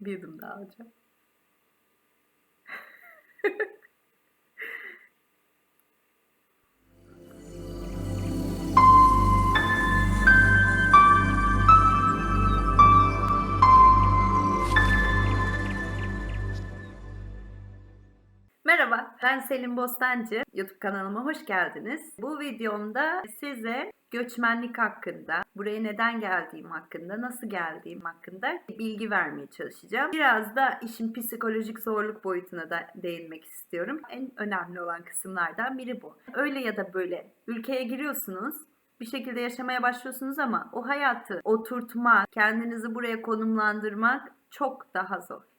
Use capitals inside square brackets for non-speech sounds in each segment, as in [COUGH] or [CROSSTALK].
Bir yudum daha alacağım. [LAUGHS] Selin Bostancı. YouTube kanalıma hoş geldiniz. Bu videomda size göçmenlik hakkında, buraya neden geldiğim hakkında, nasıl geldiğim hakkında bilgi vermeye çalışacağım. Biraz da işin psikolojik zorluk boyutuna da değinmek istiyorum. En önemli olan kısımlardan biri bu. Öyle ya da böyle ülkeye giriyorsunuz, bir şekilde yaşamaya başlıyorsunuz ama o hayatı oturtmak, kendinizi buraya konumlandırmak çok daha zor.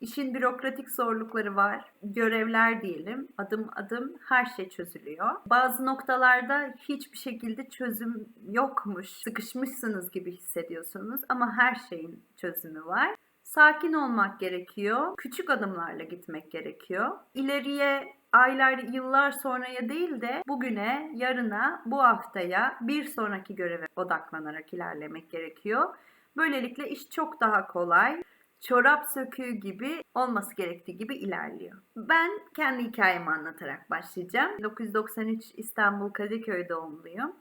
İşin bürokratik zorlukları var. Görevler diyelim. Adım adım her şey çözülüyor. Bazı noktalarda hiçbir şekilde çözüm yokmuş. Sıkışmışsınız gibi hissediyorsunuz ama her şeyin çözümü var. Sakin olmak gerekiyor. Küçük adımlarla gitmek gerekiyor. İleriye aylar, yıllar sonraya değil de bugüne, yarına, bu haftaya, bir sonraki göreve odaklanarak ilerlemek gerekiyor. Böylelikle iş çok daha kolay çorap söküğü gibi olması gerektiği gibi ilerliyor. Ben kendi hikayemi anlatarak başlayacağım. 1993 İstanbul Kadıköy doğumluyum.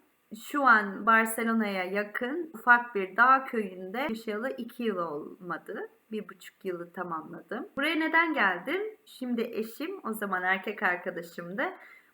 Şu an Barcelona'ya yakın ufak bir dağ köyünde yaşayalı 2 yıl olmadı. Bir buçuk yılı tamamladım. Buraya neden geldim? Şimdi eşim, o zaman erkek arkadaşımdı.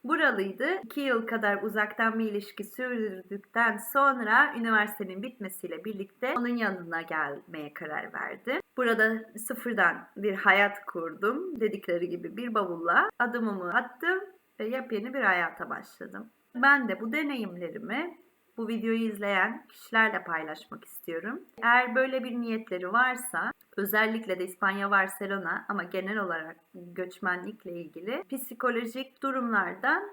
Buralıydı. 2 yıl kadar uzaktan bir ilişki sürdürdükten sonra üniversitenin bitmesiyle birlikte onun yanına gelmeye karar verdim. Burada sıfırdan bir hayat kurdum. Dedikleri gibi bir bavulla adımımı attım ve yepyeni bir hayata başladım. Ben de bu deneyimlerimi bu videoyu izleyen kişilerle paylaşmak istiyorum. Eğer böyle bir niyetleri varsa özellikle de İspanya Barcelona ama genel olarak göçmenlikle ilgili psikolojik durumlardan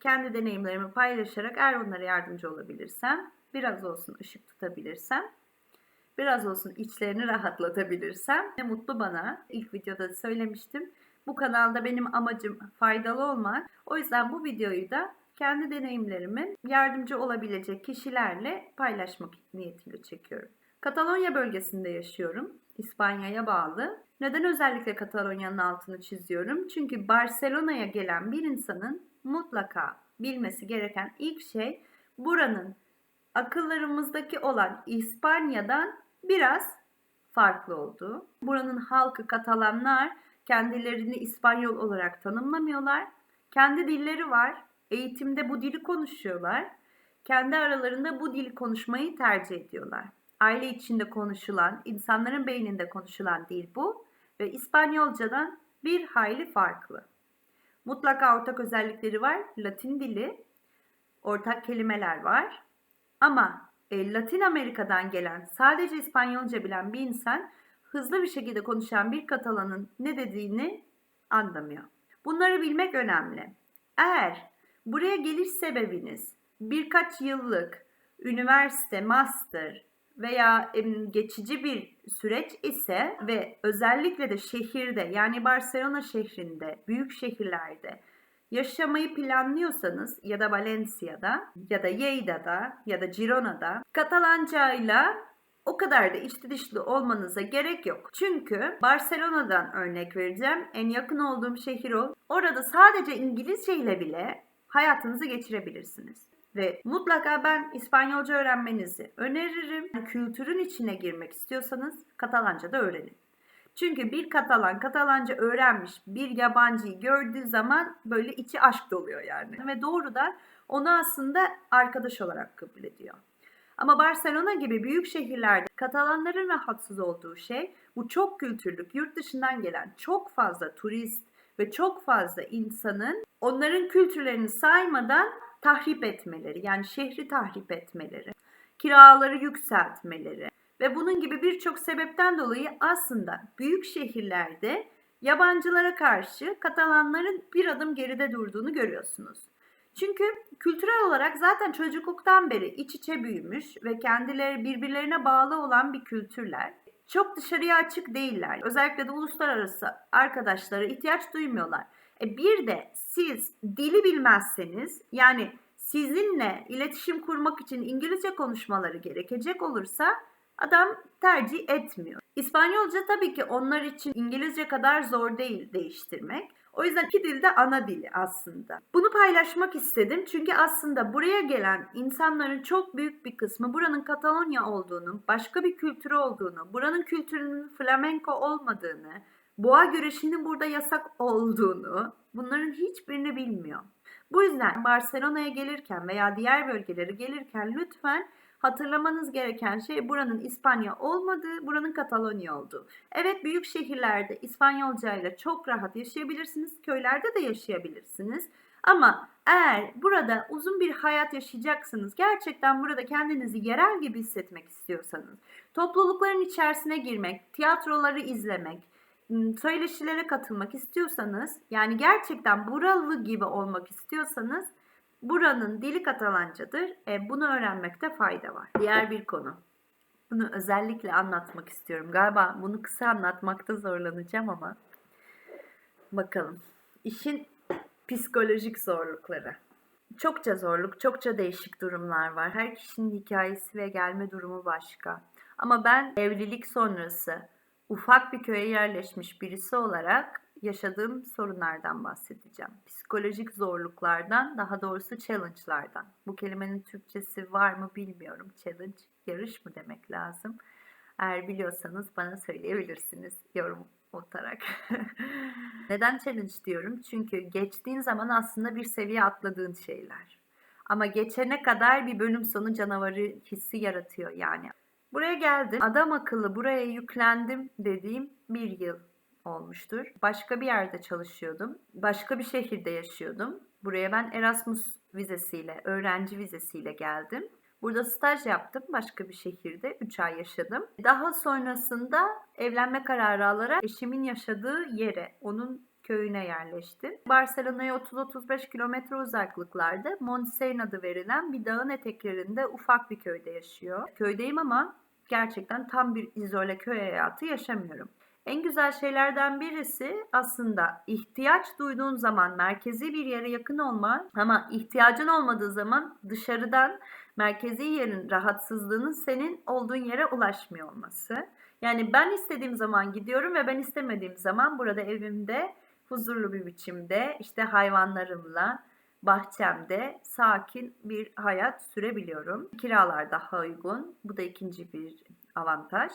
kendi deneyimlerimi paylaşarak eğer onlara yardımcı olabilirsem, biraz olsun ışık tutabilirsem, biraz olsun içlerini rahatlatabilirsem ne mutlu bana. İlk videoda da söylemiştim. Bu kanalda benim amacım faydalı olmak. O yüzden bu videoyu da kendi deneyimlerimin yardımcı olabilecek kişilerle paylaşmak niyetiyle çekiyorum. Katalonya bölgesinde yaşıyorum. İspanya'ya bağlı. Neden özellikle Katalonya'nın altını çiziyorum? Çünkü Barcelona'ya gelen bir insanın mutlaka bilmesi gereken ilk şey buranın akıllarımızdaki olan İspanya'dan biraz farklı olduğu. Buranın halkı Katalanlar kendilerini İspanyol olarak tanımlamıyorlar. Kendi dilleri var. Eğitimde bu dili konuşuyorlar. Kendi aralarında bu dili konuşmayı tercih ediyorlar. Aile içinde konuşulan, insanların beyninde konuşulan dil bu ve İspanyolcadan bir hayli farklı. Mutlaka ortak özellikleri var. Latin dili, ortak kelimeler var. Ama e, Latin Amerika'dan gelen, sadece İspanyolca bilen bir insan hızlı bir şekilde konuşan bir Katalanın ne dediğini anlamıyor. Bunları bilmek önemli. Eğer buraya geliş sebebiniz birkaç yıllık üniversite, master veya geçici bir süreç ise ve özellikle de şehirde yani Barcelona şehrinde, büyük şehirlerde yaşamayı planlıyorsanız ya da Valencia'da ya da Lleida'da ya da Girona'da Katalancayla o kadar da içli dışlı olmanıza gerek yok. Çünkü Barcelona'dan örnek vereceğim. En yakın olduğum şehir o. Orada sadece İngilizce ile bile hayatınızı geçirebilirsiniz. Ve mutlaka ben İspanyolca öğrenmenizi öneririm. Kültürün içine girmek istiyorsanız Katalanca da öğrenin. Çünkü bir Katalan Katalanca öğrenmiş bir yabancıyı gördüğü zaman böyle içi aşk doluyor yani. Ve doğrudan onu aslında arkadaş olarak kabul ediyor. Ama Barcelona gibi büyük şehirlerde Katalanların rahatsız olduğu şey bu çok kültürlük, yurt dışından gelen çok fazla turist ve çok fazla insanın onların kültürlerini saymadan tahrip etmeleri, yani şehri tahrip etmeleri, kiraları yükseltmeleri ve bunun gibi birçok sebepten dolayı aslında büyük şehirlerde yabancılara karşı Katalanların bir adım geride durduğunu görüyorsunuz. Çünkü kültürel olarak zaten çocukluktan beri iç içe büyümüş ve kendileri birbirlerine bağlı olan bir kültürler. Çok dışarıya açık değiller. Özellikle de uluslararası arkadaşlara ihtiyaç duymuyorlar. E bir de siz dili bilmezseniz yani sizinle iletişim kurmak için İngilizce konuşmaları gerekecek olursa Adam tercih etmiyor. İspanyolca tabii ki onlar için İngilizce kadar zor değil değiştirmek. O yüzden iki dil de ana dili aslında. Bunu paylaşmak istedim çünkü aslında buraya gelen insanların çok büyük bir kısmı buranın Katalonya olduğunu, başka bir kültürü olduğunu, buranın kültürünün flamenco olmadığını, boğa güreşinin burada yasak olduğunu, bunların hiçbirini bilmiyor. Bu yüzden Barcelona'ya gelirken veya diğer bölgelere gelirken lütfen hatırlamanız gereken şey buranın İspanya olmadığı, buranın Katalonya olduğu. Evet büyük şehirlerde İspanyolca ile çok rahat yaşayabilirsiniz. Köylerde de yaşayabilirsiniz. Ama eğer burada uzun bir hayat yaşayacaksınız, gerçekten burada kendinizi yerel gibi hissetmek istiyorsanız, toplulukların içerisine girmek, tiyatroları izlemek, söyleşilere katılmak istiyorsanız, yani gerçekten buralı gibi olmak istiyorsanız Buranın dili Katalancadır. E, bunu öğrenmekte fayda var. Diğer bir konu. Bunu özellikle anlatmak istiyorum. Galiba bunu kısa anlatmakta zorlanacağım ama bakalım. İşin psikolojik zorlukları. Çokça zorluk, çokça değişik durumlar var. Her kişinin hikayesi ve gelme durumu başka. Ama ben evlilik sonrası ufak bir köye yerleşmiş birisi olarak yaşadığım sorunlardan bahsedeceğim. Psikolojik zorluklardan, daha doğrusu challenge'lardan. Bu kelimenin Türkçesi var mı bilmiyorum. Challenge, yarış mı demek lazım? Eğer biliyorsanız bana söyleyebilirsiniz yorum atarak. [LAUGHS] Neden challenge diyorum? Çünkü geçtiğin zaman aslında bir seviye atladığın şeyler. Ama geçene kadar bir bölüm sonu canavarı hissi yaratıyor yani. Buraya geldim. Adam akıllı buraya yüklendim dediğim bir yıl olmuştur. Başka bir yerde çalışıyordum. Başka bir şehirde yaşıyordum. Buraya ben Erasmus vizesiyle, öğrenci vizesiyle geldim. Burada staj yaptım başka bir şehirde. 3 ay yaşadım. Daha sonrasında evlenme kararı alarak eşimin yaşadığı yere, onun köyüne yerleştim. Barcelona'ya 30-35 kilometre uzaklıklarda Montsein adı verilen bir dağın eteklerinde ufak bir köyde yaşıyor. Köydeyim ama gerçekten tam bir izole köy hayatı yaşamıyorum. En güzel şeylerden birisi aslında ihtiyaç duyduğun zaman merkezi bir yere yakın olma ama ihtiyacın olmadığı zaman dışarıdan merkezi yerin rahatsızlığının senin olduğun yere ulaşmıyor olması. Yani ben istediğim zaman gidiyorum ve ben istemediğim zaman burada evimde huzurlu bir biçimde işte hayvanlarımla bahçemde sakin bir hayat sürebiliyorum. Kiralar daha uygun. Bu da ikinci bir avantaj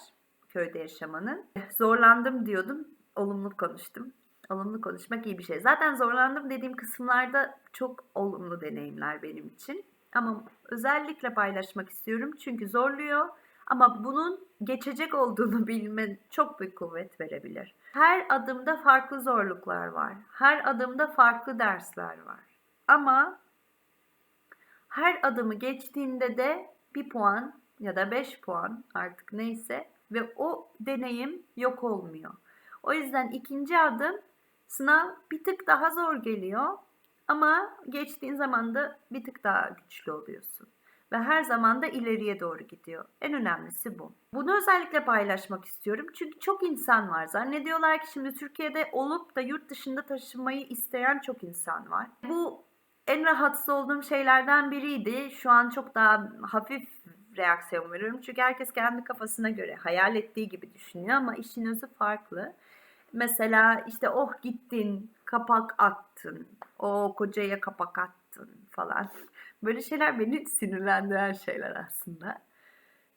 köyde yaşamanın. Zorlandım diyordum. Olumlu konuştum. Olumlu konuşmak iyi bir şey. Zaten zorlandım dediğim kısımlarda çok olumlu deneyimler benim için. Ama özellikle paylaşmak istiyorum çünkü zorluyor. Ama bunun geçecek olduğunu [LAUGHS] bilme çok büyük kuvvet verebilir. Her adımda farklı zorluklar var. Her adımda farklı dersler var. Ama her adımı geçtiğinde de bir puan ya da beş puan artık neyse ve o deneyim yok olmuyor. O yüzden ikinci adım sınav bir tık daha zor geliyor ama geçtiğin zaman da bir tık daha güçlü oluyorsun. Ve her zaman da ileriye doğru gidiyor. En önemlisi bu. Bunu özellikle paylaşmak istiyorum. Çünkü çok insan var. Zannediyorlar ki şimdi Türkiye'de olup da yurt dışında taşınmayı isteyen çok insan var. Bu en rahatsız olduğum şeylerden biriydi. Şu an çok daha hafif reaksiyon veriyorum. Çünkü herkes kendi kafasına göre hayal ettiği gibi düşünüyor ama işin özü farklı. Mesela işte oh gittin, kapak attın, o kocaya kapak attın falan. Böyle şeyler beni sinirlendiren şeyler aslında.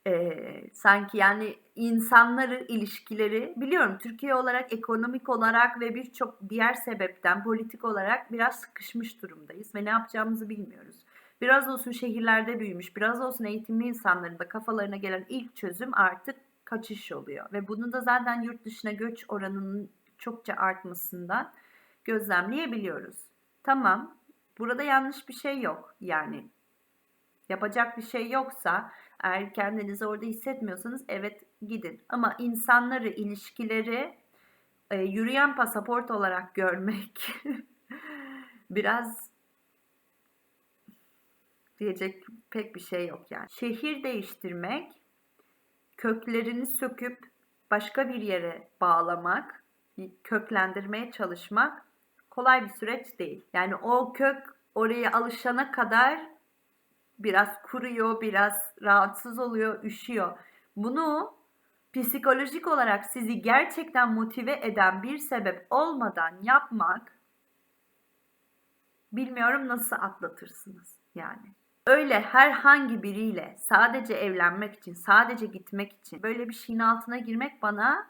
Ee, sanki yani insanları, ilişkileri biliyorum Türkiye olarak, ekonomik olarak ve birçok diğer sebepten politik olarak biraz sıkışmış durumdayız ve ne yapacağımızı bilmiyoruz. Biraz olsun şehirlerde büyümüş, biraz olsun eğitimli insanların da kafalarına gelen ilk çözüm artık kaçış oluyor. Ve bunu da zaten yurt dışına göç oranının çokça artmasından gözlemleyebiliyoruz. Tamam, burada yanlış bir şey yok. Yani yapacak bir şey yoksa eğer kendinizi orada hissetmiyorsanız evet gidin. Ama insanları, ilişkileri e, yürüyen pasaport olarak görmek [LAUGHS] biraz diyecek pek bir şey yok yani. Şehir değiştirmek, köklerini söküp başka bir yere bağlamak, köklendirmeye çalışmak kolay bir süreç değil. Yani o kök oraya alışana kadar biraz kuruyor, biraz rahatsız oluyor, üşüyor. Bunu psikolojik olarak sizi gerçekten motive eden bir sebep olmadan yapmak bilmiyorum nasıl atlatırsınız yani. Öyle herhangi biriyle sadece evlenmek için, sadece gitmek için böyle bir şeyin altına girmek bana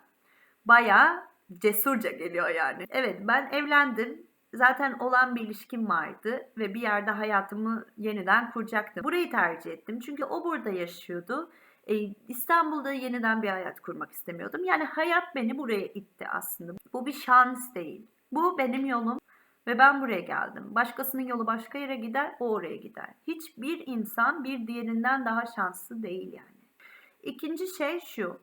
bayağı cesurca geliyor yani. Evet ben evlendim. Zaten olan bir ilişkim vardı ve bir yerde hayatımı yeniden kuracaktım. Burayı tercih ettim çünkü o burada yaşıyordu. Ee, İstanbul'da yeniden bir hayat kurmak istemiyordum. Yani hayat beni buraya itti aslında. Bu bir şans değil. Bu benim yolum ve ben buraya geldim. Başkasının yolu başka yere gider, o oraya gider. Hiçbir insan bir diğerinden daha şanslı değil yani. İkinci şey şu.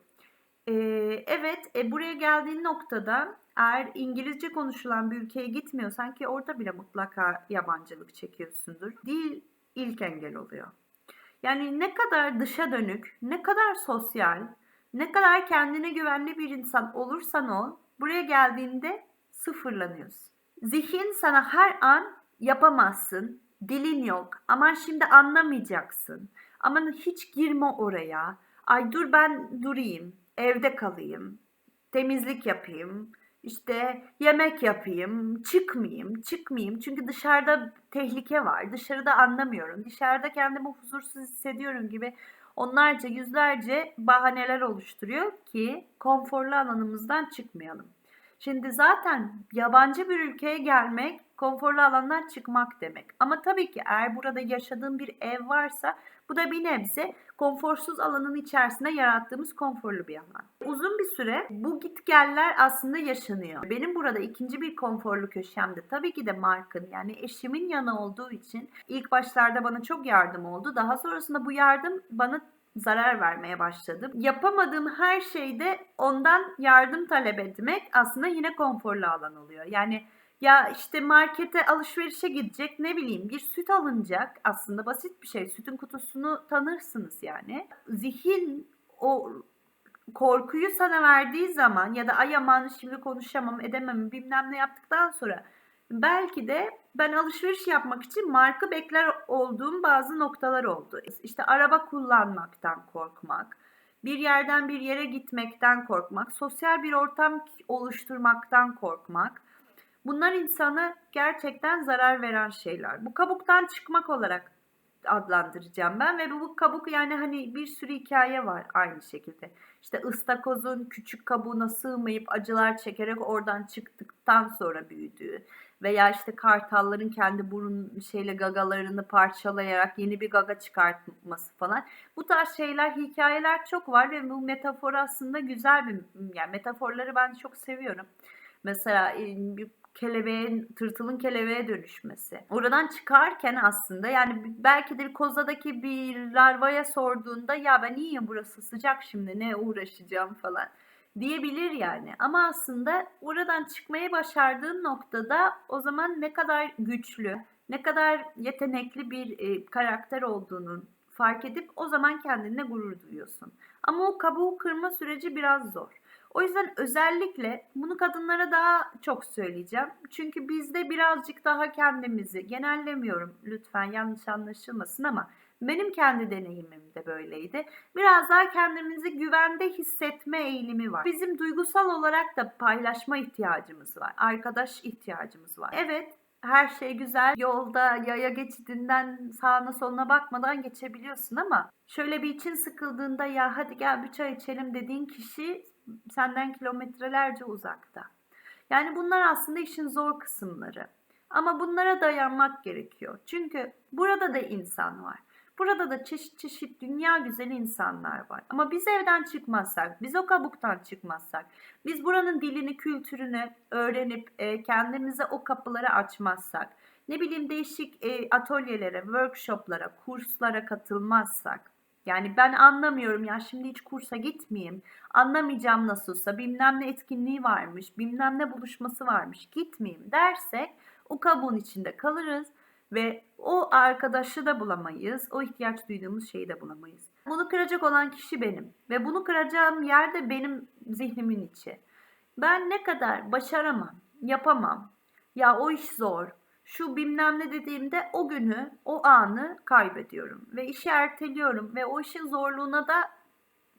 Ee, evet, e, buraya geldiğin noktada eğer İngilizce konuşulan bir ülkeye gitmiyorsan ki orada bile mutlaka yabancılık çekiyorsundur. Dil ilk engel oluyor. Yani ne kadar dışa dönük, ne kadar sosyal, ne kadar kendine güvenli bir insan olursan ol, buraya geldiğinde sıfırlanıyorsun. Zihin sana her an yapamazsın, dilin yok, aman şimdi anlamayacaksın, aman hiç girme oraya, ay dur ben durayım, evde kalayım, temizlik yapayım, işte yemek yapayım, çıkmayayım, çıkmayayım. Çünkü dışarıda tehlike var. Dışarıda anlamıyorum. Dışarıda kendimi huzursuz hissediyorum gibi onlarca, yüzlerce bahaneler oluşturuyor ki konforlu alanımızdan çıkmayalım. Şimdi zaten yabancı bir ülkeye gelmek konforlu alandan çıkmak demek. Ama tabii ki eğer burada yaşadığın bir ev varsa bu da bir nebze konforsuz alanın içerisinde yarattığımız konforlu bir alan. Uzun bir süre bu gitgeller aslında yaşanıyor. Benim burada ikinci bir konforlu köşemde tabii ki de Mark'ın yani eşimin yanı olduğu için ilk başlarda bana çok yardım oldu. Daha sonrasında bu yardım bana zarar vermeye başladım. Yapamadığım her şeyde ondan yardım talep etmek aslında yine konforlu alan oluyor. Yani ya işte markete alışverişe gidecek ne bileyim bir süt alınacak aslında basit bir şey. Sütün kutusunu tanırsınız yani. Zihin o korkuyu sana verdiği zaman ya da ay aman şimdi konuşamam edemem bilmem ne yaptıktan sonra belki de ben alışveriş yapmak için marka bekler olduğum bazı noktalar oldu. İşte araba kullanmaktan korkmak, bir yerden bir yere gitmekten korkmak, sosyal bir ortam oluşturmaktan korkmak. Bunlar insana gerçekten zarar veren şeyler. Bu kabuktan çıkmak olarak adlandıracağım ben ve bu kabuk yani hani bir sürü hikaye var aynı şekilde. İşte ıstakozun küçük kabuğuna sığmayıp acılar çekerek oradan çıktıktan sonra büyüdüğü veya işte kartalların kendi burun şeyle gagalarını parçalayarak yeni bir gaga çıkartması falan. Bu tarz şeyler, hikayeler çok var ve bu metafor aslında güzel bir yani metaforları ben çok seviyorum. Mesela kelebeğin, tırtılın kelebeğe dönüşmesi. Oradan çıkarken aslında yani belki de kozadaki bir larvaya sorduğunda ya ben iyiyim burası sıcak şimdi ne uğraşacağım falan diyebilir yani. Ama aslında oradan çıkmayı başardığın noktada o zaman ne kadar güçlü, ne kadar yetenekli bir e, karakter olduğunun fark edip o zaman kendine gurur duyuyorsun. Ama o kabuğu kırma süreci biraz zor. O yüzden özellikle bunu kadınlara daha çok söyleyeceğim. Çünkü bizde birazcık daha kendimizi genellemiyorum lütfen yanlış anlaşılmasın ama benim kendi deneyimim de böyleydi. Biraz daha kendimizi güvende hissetme eğilimi var. Bizim duygusal olarak da paylaşma ihtiyacımız var. Arkadaş ihtiyacımız var. Evet her şey güzel. Yolda yaya geçidinden sağına soluna bakmadan geçebiliyorsun ama şöyle bir için sıkıldığında ya hadi gel bir çay içelim dediğin kişi senden kilometrelerce uzakta. Yani bunlar aslında işin zor kısımları. Ama bunlara dayanmak gerekiyor. Çünkü burada da insan var. Burada da çeşit çeşit dünya güzeli insanlar var. Ama biz evden çıkmazsak, biz o kabuktan çıkmazsak, biz buranın dilini, kültürünü öğrenip e, kendimize o kapıları açmazsak, ne bileyim değişik e, atölyelere, workshoplara, kurslara katılmazsak, yani ben anlamıyorum ya şimdi hiç kursa gitmeyeyim. Anlamayacağım nasılsa bilmem ne etkinliği varmış, bilmem ne buluşması varmış gitmeyeyim dersek o kabuğun içinde kalırız ve o arkadaşı da bulamayız, o ihtiyaç duyduğumuz şeyi de bulamayız. Bunu kıracak olan kişi benim ve bunu kıracağım yer de benim zihnimin içi. Ben ne kadar başaramam, yapamam, ya o iş zor, şu bilmem ne dediğimde o günü, o anı kaybediyorum ve işi erteliyorum ve o işin zorluğuna da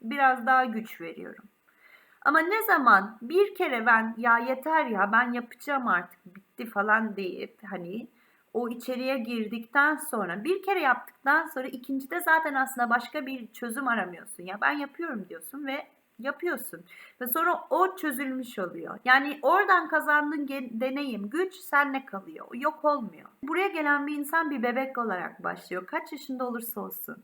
biraz daha güç veriyorum. Ama ne zaman bir kere ben ya yeter ya ben yapacağım artık bitti falan deyip hani o içeriye girdikten sonra bir kere yaptıktan sonra ikincide zaten aslında başka bir çözüm aramıyorsun. Ya ben yapıyorum diyorsun ve yapıyorsun. Ve sonra o çözülmüş oluyor. Yani oradan kazandığın deneyim, güç senle kalıyor. Yok olmuyor. Buraya gelen bir insan bir bebek olarak başlıyor. Kaç yaşında olursa olsun.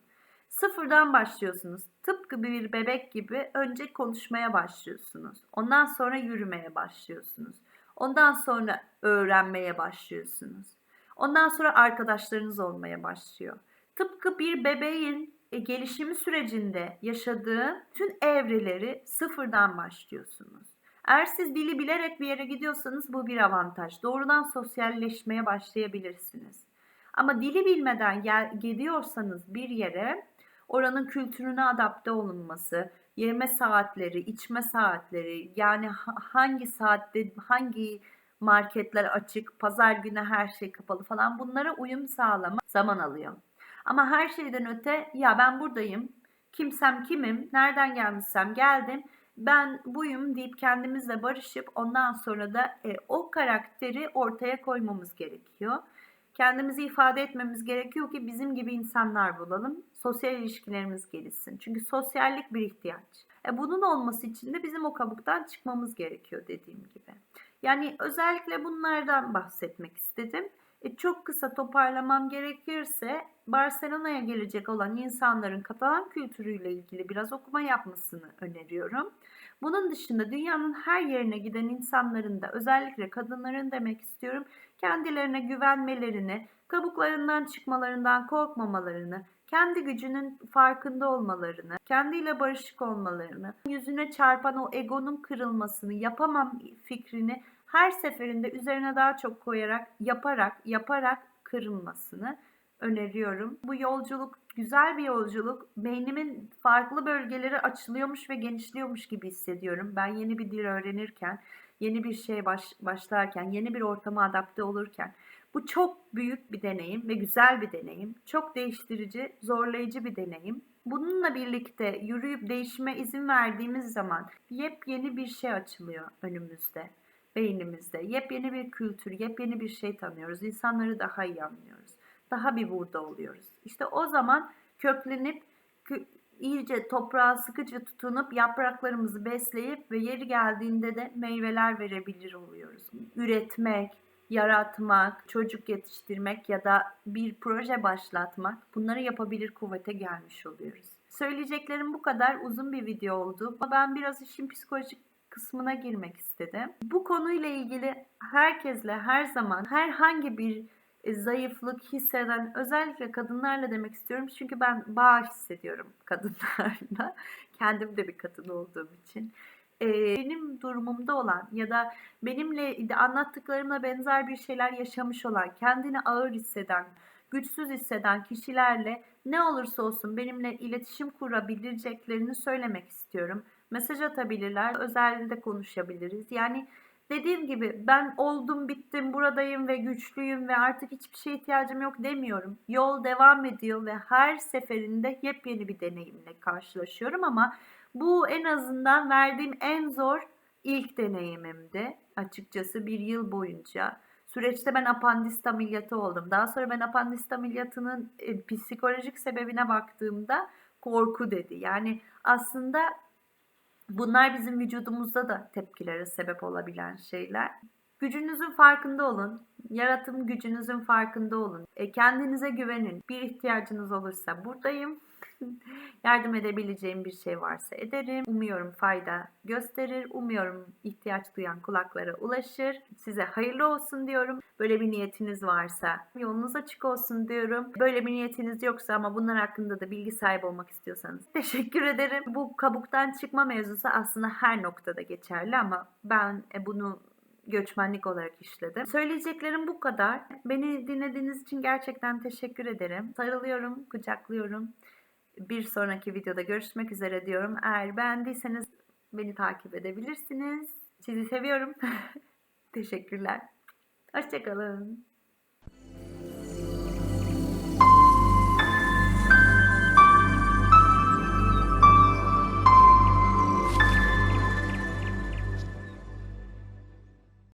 Sıfırdan başlıyorsunuz. Tıpkı bir bebek gibi önce konuşmaya başlıyorsunuz. Ondan sonra yürümeye başlıyorsunuz. Ondan sonra öğrenmeye başlıyorsunuz. Ondan sonra arkadaşlarınız olmaya başlıyor. Tıpkı bir bebeğin gelişimi sürecinde yaşadığı tüm evreleri sıfırdan başlıyorsunuz. Eğer siz dili bilerek bir yere gidiyorsanız bu bir avantaj. Doğrudan sosyalleşmeye başlayabilirsiniz. Ama dili bilmeden gel, gidiyorsanız bir yere oranın kültürüne adapte olunması, yeme saatleri, içme saatleri, yani ha- hangi saatte hangi marketler açık, pazar günü her şey kapalı falan bunlara uyum sağlama zaman alıyor. Ama her şeyden öte ya ben buradayım, kimsem kimim, nereden gelmişsem geldim, ben buyum deyip kendimizle barışıp ondan sonra da e, o karakteri ortaya koymamız gerekiyor. Kendimizi ifade etmemiz gerekiyor ki bizim gibi insanlar bulalım. Sosyal ilişkilerimiz gelişsin. Çünkü sosyallik bir ihtiyaç. E bunun olması için de bizim o kabuktan çıkmamız gerekiyor dediğim gibi. Yani özellikle bunlardan bahsetmek istedim. E çok kısa toparlamam gerekirse Barcelona'ya gelecek olan insanların Katalan kültürüyle ilgili biraz okuma yapmasını öneriyorum. Bunun dışında dünyanın her yerine giden insanların da özellikle kadınların demek istiyorum kendilerine güvenmelerini, kabuklarından çıkmalarından korkmamalarını, kendi gücünün farkında olmalarını, kendiyle barışık olmalarını, yüzüne çarpan o egonun kırılmasını, yapamam fikrini her seferinde üzerine daha çok koyarak, yaparak, yaparak kırılmasını öneriyorum. Bu yolculuk güzel bir yolculuk. Beynimin farklı bölgeleri açılıyormuş ve genişliyormuş gibi hissediyorum. Ben yeni bir dil öğrenirken, yeni bir şeye baş, başlarken, yeni bir ortama adapte olurken bu çok büyük bir deneyim ve güzel bir deneyim. Çok değiştirici, zorlayıcı bir deneyim. Bununla birlikte yürüyüp değişime izin verdiğimiz zaman yepyeni bir şey açılıyor önümüzde, beynimizde. Yepyeni bir kültür, yepyeni bir şey tanıyoruz. İnsanları daha iyi anlıyoruz. Daha bir burada oluyoruz. İşte o zaman köklenip kö- iyice toprağa sıkıca tutunup yapraklarımızı besleyip ve yeri geldiğinde de meyveler verebilir oluyoruz. Üretmek, yaratmak, çocuk yetiştirmek ya da bir proje başlatmak bunları yapabilir kuvvete gelmiş oluyoruz. Söyleyeceklerim bu kadar uzun bir video oldu. Ben biraz işin psikolojik kısmına girmek istedim. Bu konuyla ilgili herkesle her zaman herhangi bir e, zayıflık hisseden özellikle kadınlarla demek istiyorum. Çünkü ben bağ hissediyorum [LAUGHS] kadınlarla. Kendim de bir kadın olduğum için. Ee, benim durumumda olan ya da benimle anlattıklarımla benzer bir şeyler yaşamış olan, kendini ağır hisseden, güçsüz hisseden kişilerle ne olursa olsun benimle iletişim kurabileceklerini söylemek istiyorum. Mesaj atabilirler, özelinde konuşabiliriz. Yani dediğim gibi ben oldum, bittim, buradayım ve güçlüyüm ve artık hiçbir şeye ihtiyacım yok demiyorum. Yol devam ediyor ve her seferinde yepyeni bir deneyimle karşılaşıyorum ama bu en azından verdiğim en zor ilk deneyimimdi açıkçası bir yıl boyunca. Süreçte ben apandist ameliyatı oldum. Daha sonra ben apandist ameliyatının e, psikolojik sebebine baktığımda korku dedi. Yani aslında bunlar bizim vücudumuzda da tepkilere sebep olabilen şeyler. Gücünüzün farkında olun. Yaratım gücünüzün farkında olun. E, kendinize güvenin. Bir ihtiyacınız olursa buradayım. [LAUGHS] Yardım edebileceğim bir şey varsa ederim. Umuyorum fayda gösterir. Umuyorum ihtiyaç duyan kulaklara ulaşır. Size hayırlı olsun diyorum. Böyle bir niyetiniz varsa yolunuz açık olsun diyorum. Böyle bir niyetiniz yoksa ama bunlar hakkında da bilgi sahibi olmak istiyorsanız [LAUGHS] teşekkür ederim. Bu kabuktan çıkma mevzusu aslında her noktada geçerli ama ben e, bunu göçmenlik olarak işledim. Söyleyeceklerim bu kadar. Beni dinlediğiniz için gerçekten teşekkür ederim. Sarılıyorum, kucaklıyorum. Bir sonraki videoda görüşmek üzere diyorum. Eğer beğendiyseniz beni takip edebilirsiniz. Sizi seviyorum. [LAUGHS] Teşekkürler. Hoşçakalın.